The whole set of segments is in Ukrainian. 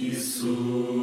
Isso.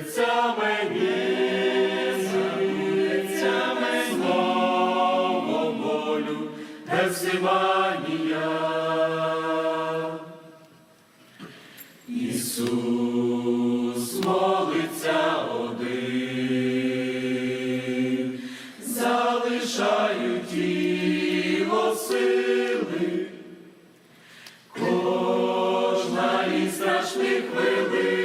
Забудеться мені, забудеться мені слово молю, Гевсиманія. Ісус молиться один, залишають тіло сили, кожна і страшних хвилин.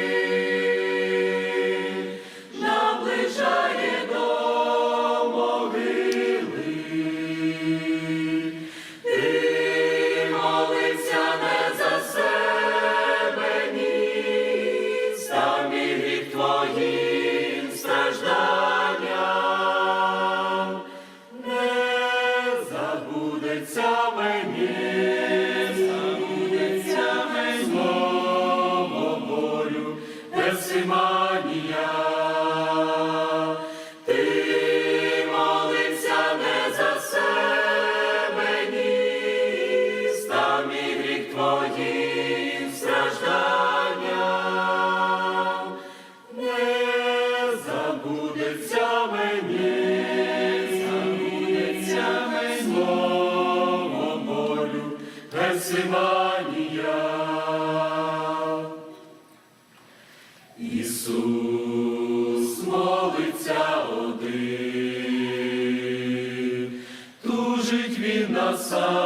моїм не забудеться мені, забудеться мені слово болю, Гесиманія. Ісус молиться один, тужить він на сам.